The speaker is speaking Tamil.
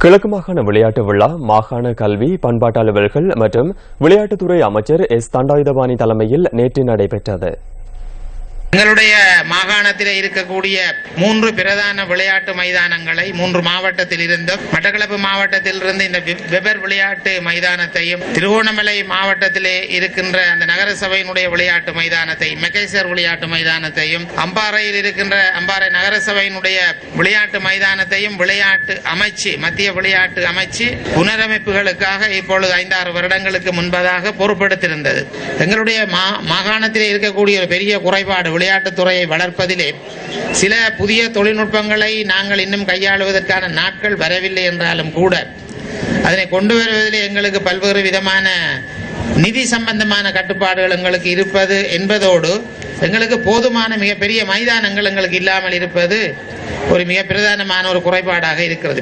கிழக்கு மாகாண விளையாட்டு விழா மாகாண கல்வி பண்பாட்டு அலுவல்கள் மற்றும் விளையாட்டுத்துறை அமைச்சர் எஸ். தண்டாயுதபாணி தலைமையில் நேற்று நடைபெற்றது. எங்களுடைய மாகாணத்தில் இருக்கக்கூடிய மூன்று பிரதான விளையாட்டு மைதானங்களை மூன்று மாவட்டத்தில் இருந்தும் மட்டக்களப்பு மாவட்டத்தில் இருந்து இந்த வெபர் விளையாட்டு மைதானத்தையும் திருகோணமலை மாவட்டத்திலே இருக்கின்ற அந்த நகர சபையினுடைய விளையாட்டு மைதானத்தை மெகேசர் விளையாட்டு மைதானத்தையும் அம்பாறையில் இருக்கின்ற அம்பாறை நகர சபையினுடைய விளையாட்டு மைதானத்தையும் விளையாட்டு அமைச்சு மத்திய விளையாட்டு அமைச்சு புனரமைப்புகளுக்காக இப்பொழுது ஐந்தாறு வருடங்களுக்கு முன்பதாக பொறுப்பெடுத்திருந்தது. எங்களுடைய மா- இருக்கக்கூடிய ஒரு பெரிய குறைபாடு விளையாட்டுத்துறையை வளர்ப்பதிலே சில புதிய தொழில்நுட்பங்களை நாங்கள் இன்னும் கையாளுவதற்கான நாட்கள் வரவில்லை என்றாலும் கூட அதனை கொண்டு வருவதிலே எங்களுக்கு பல்வேறு விதமான நிதி சம்பந்தமான கட்டுப்பாடுகள் எங்களுக்கு இருப்பது என்பதோடு எங்களுக்கு போதுமான மிகப்பெரிய மைதானங்கள் எங்களுக்கு இல்லாமல் இருப்பது ஒரு மிக பிரதானமான ஒரு குறைபாடாக இருக்கிறது.